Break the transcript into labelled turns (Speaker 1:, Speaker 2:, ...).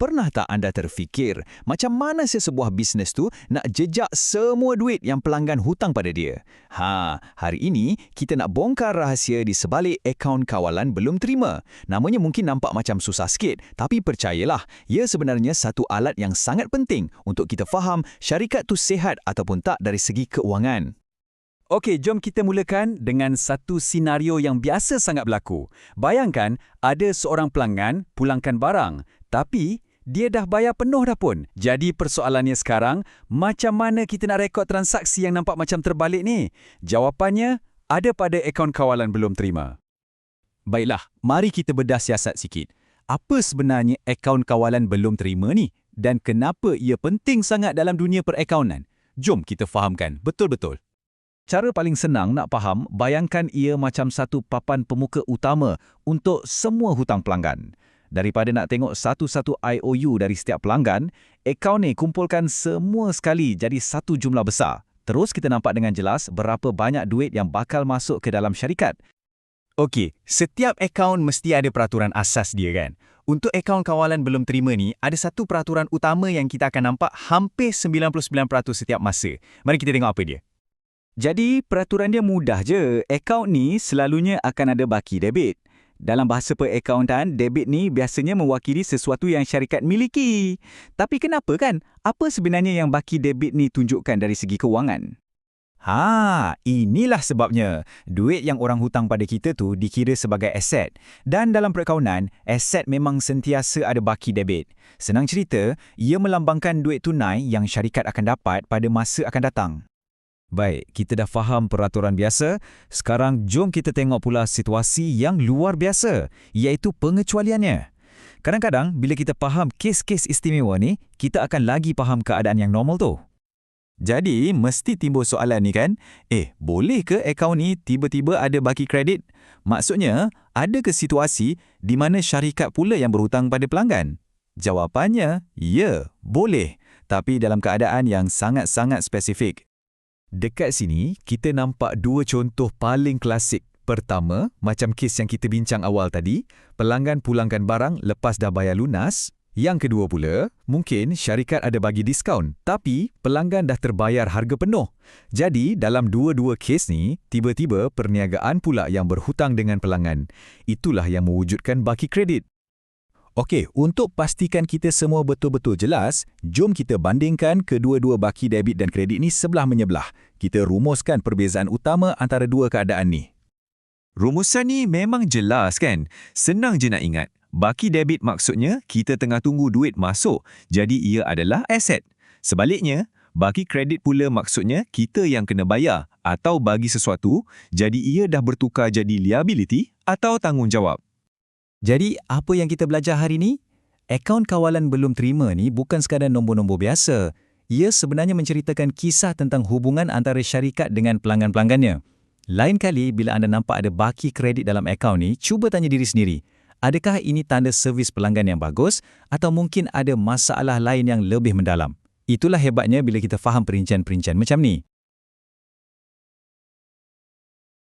Speaker 1: pernah tak anda terfikir macam mana sesebuah bisnes tu nak jejak semua duit yang pelanggan hutang pada dia? Ha, hari ini kita nak bongkar rahsia di sebalik akaun kawalan belum terima. Namanya mungkin nampak macam susah sikit, tapi percayalah, ia sebenarnya satu alat yang sangat penting untuk kita faham syarikat tu sihat ataupun tak dari segi keuangan.
Speaker 2: Okey, jom kita mulakan dengan satu senario yang biasa sangat berlaku. Bayangkan ada seorang pelanggan pulangkan barang, tapi dia dah bayar penuh dah pun. Jadi persoalannya sekarang, macam mana kita nak rekod transaksi yang nampak macam terbalik ni? Jawapannya ada pada akaun kawalan belum terima.
Speaker 3: Baiklah, mari kita bedah siasat sikit. Apa sebenarnya akaun kawalan belum terima ni? Dan kenapa ia penting sangat dalam dunia perakaunan? Jom kita fahamkan betul-betul. Cara paling senang nak faham, bayangkan ia macam satu papan pemuka utama untuk semua hutang pelanggan. Daripada nak tengok satu-satu IOU dari setiap pelanggan, akaun ni kumpulkan semua sekali jadi satu jumlah besar. Terus kita nampak dengan jelas berapa banyak duit yang bakal masuk ke dalam syarikat. Okey, setiap akaun mesti ada peraturan asas dia kan? Untuk akaun kawalan belum terima ni, ada satu peraturan utama yang kita akan nampak hampir 99% setiap masa. Mari kita tengok apa dia.
Speaker 2: Jadi, peraturan dia mudah je. Akaun ni selalunya akan ada baki debit. Dalam bahasa perakaunan, debit ni biasanya mewakili sesuatu yang syarikat miliki. Tapi kenapa kan? Apa sebenarnya yang baki debit ni tunjukkan dari segi kewangan?
Speaker 3: Ha, inilah sebabnya. Duit yang orang hutang pada kita tu dikira sebagai aset. Dan dalam perakaunan, aset memang sentiasa ada baki debit. Senang cerita, ia melambangkan duit tunai yang syarikat akan dapat pada masa akan datang. Baik, kita dah faham peraturan biasa. Sekarang jom kita tengok pula situasi yang luar biasa, iaitu pengecualiannya. Kadang-kadang bila kita faham kes-kes istimewa ni, kita akan lagi faham keadaan yang normal tu. Jadi, mesti timbul soalan ni kan, eh, boleh ke akaun ni tiba-tiba ada baki kredit? Maksudnya, ada ke situasi di mana syarikat pula yang berhutang pada pelanggan? Jawapannya, ya, boleh. Tapi dalam keadaan yang sangat-sangat spesifik. Dekat sini, kita nampak dua contoh paling klasik. Pertama, macam kes yang kita bincang awal tadi, pelanggan pulangkan barang lepas dah bayar lunas. Yang kedua pula, mungkin syarikat ada bagi diskaun, tapi pelanggan dah terbayar harga penuh. Jadi, dalam dua-dua kes ni, tiba-tiba perniagaan pula yang berhutang dengan pelanggan. Itulah yang mewujudkan baki kredit. Okey, untuk pastikan kita semua betul-betul jelas, jom kita bandingkan kedua-dua baki debit dan kredit ni sebelah menyebelah. Kita rumuskan perbezaan utama antara dua keadaan ni. Rumusan ni memang jelas kan? Senang je nak ingat. Baki debit maksudnya kita tengah tunggu duit masuk, jadi ia adalah aset. Sebaliknya, baki kredit pula maksudnya kita yang kena bayar atau bagi sesuatu, jadi ia dah bertukar jadi liability atau tanggungjawab. Jadi, apa yang kita belajar hari ini? Akaun kawalan belum terima ni bukan sekadar nombor-nombor biasa. Ia sebenarnya menceritakan kisah tentang hubungan antara syarikat dengan pelanggan-pelanggannya. Lain kali, bila anda nampak ada baki kredit dalam akaun ni, cuba tanya diri sendiri. Adakah ini tanda servis pelanggan yang bagus atau mungkin ada masalah lain yang lebih mendalam? Itulah hebatnya bila kita faham perincian-perincian macam ni.